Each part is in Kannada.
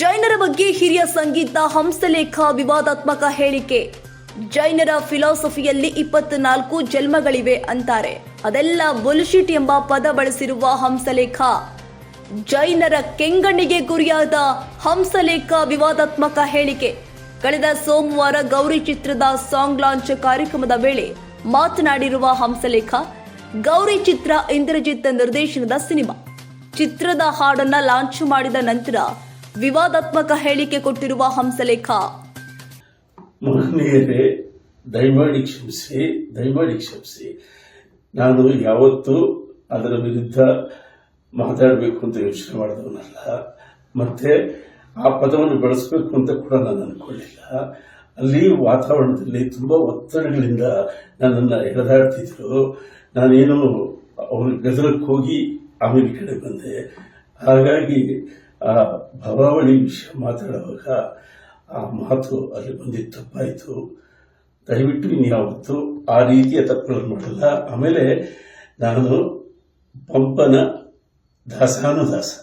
ಜೈನರ ಬಗ್ಗೆ ಹಿರಿಯ ಸಂಗೀತ, ಹಂಸಲೇಖ, ವಿವಾದಾತ್ಮಕ ಹೇಳಿಕೆ. ಜೈನರ ಫಿಲಾಸಫಿಯಲ್ಲಿ ಇಪ್ಪತ್ನಾಲ್ಕು ಜನ್ಮಗಳಿವೆ ಅಂತಾರೆ. ಅದೆಲ್ಲ ಬುಲ್ಶಿಟ್ ಎಂಬ ಪದ ಬಳಸಿರುವ ಹಂಸಲೇಖ. ಜೈನರ ಕೆಂಗಣ್ಣಿಗೆ ಗುರಿಯಾದ ಹಂಸಲೇಖ ವಿವಾದಾತ್ಮಕ ಹೇಳಿಕೆ. ಕಳೆದ ಸೋಮವಾರ ಗೌರಿ ಚಿತ್ರದ ಸಾಂಗ್ ಲಾಂಚ್ ಕಾರ್ಯಕ್ರಮದ ವೇಳೆ ಮಾತನಾಡಿರುವ ಹಂಸಲೇಖ, ಗೌರಿ ಚಿತ್ರ ಇಂದ್ರಜಿತ್ ನಿರ್ದೇಶನದ ಸಿನಿಮಾ. ಚಿತ್ರದ ಹಾಡನ್ನ ಲಾಂಚ್ ಮಾಡಿದ ನಂತರ ವಿವಾದಾತ್ಮಕ ಹೇಳಿಕೆ ಕೊಟ್ಟಿರುವ ಹಂಸಲೇಖ. ಮಹನೀಯರೇ ದಯಮಾಡಿ ಕ್ಷಮಿಸಿ ದಯಮಾಡಿ ಕ್ಷಮಿಸಿ. ನಾನು ಯಾವತ್ತೂ ಅದರ ವಿರುದ್ಧ ಮಾತಾಡಬೇಕು ಅಂತ ಯೋಚನೆ ಮಾಡಿದವನಲ್ಲ. ಮತ್ತೆ ಆ ಪದವನ್ನು ಬಳಸಬೇಕು ಅಂತ ಕೂಡ ನಾನು ಅನ್ಕೊಳ್ಳಿಲ್ಲ ಅಲ್ಲಿ ವಾತಾವರಣದಲ್ಲಿ ತುಂಬ ಒತ್ತಡಗಳಿಂದ ನನ್ನನ್ನು ಎಳೆದಾಡ್ತಿದ್ರು ನಾನೇನು ಅವ್ರ ಗದರಕ್ಕೆ ಹೋಗಿ ಆಮೇಲೆ ಕಡೆ ಬಂದೆ. ಹಾಗಾಗಿ ಆ ಭವಾವಳಿ ವಿಷಯ ಮಾತಾಡುವಾಗ ಆ ಮಾತು ಅಲ್ಲಿ ಬಂದಿದ್ದು ತಪ್ಪಾಯಿತು. ದಯವಿಟ್ಟು ಇನ್ಯಾವತ್ತು ಆ ರೀತಿಯ ತಪ್ಪುಗಳನ್ನು ಮಾಡಲ್ಲ. ಆಮೇಲೆ ನಾನು ಪಂಪನ ದಾಸಾನುದಾಸ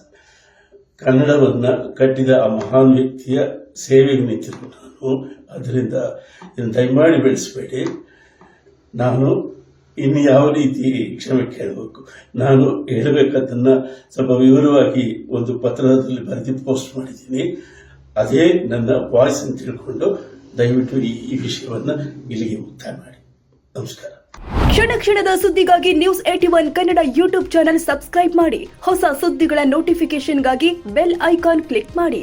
ಕನ್ನಡವನ್ನು ಕಟ್ಟಿದ ಆ ಮಹಾನ್ ವ್ಯಕ್ತಿಯ ಸೇವೆಗೆ ನಿಂತಿರುವ ನಾನು. ಅದರಿಂದ ದಯಮಾಡಿ ಬೆಳೆಸಬೇಡಿ. ನಾನು ಇನ್ನು ಯಾವ ರೀತಿ ಕ್ಷಮೆ ಕೇಳಬೇಕು ನಾನು ಹೇಳಬೇಕಾದನ್ನ ಸ್ವಲ್ಪ ವಿವರವಾಗಿ ಒಂದು ಪತ್ರದಲ್ಲಿ ಬರೆದು ಪೋಸ್ಟ್ ಮಾಡಿದ್ದೀನಿ. ಅದೇ ನನ್ನ ವಾಯ್ಸ್ ಅಂತ ತಿಳ್ಕೊಂಡು ದಯವಿಟ್ಟು ಈ ಈ ವಿಷಯವನ್ನು ಇಲ್ಲಿಗೆ ಮುಕ್ತಾಯ ಮಾಡಿ. ನಮಸ್ಕಾರ. ಕ್ಷಣ ಕ್ಷಣದ ಸುದ್ದಿಗಾಗಿ news at one Kannada YouTube channel subscribe ಮಾಡಿ. ಹೊಸ ಸುದ್ದಿಗಳ ನೋಟಿಫಿಕೇಶನ್ಗಾಗಿ ಬೆಲ್ ಐಕಾನ್ ಕ್ಲಿಕ್ ಮಾಡಿ.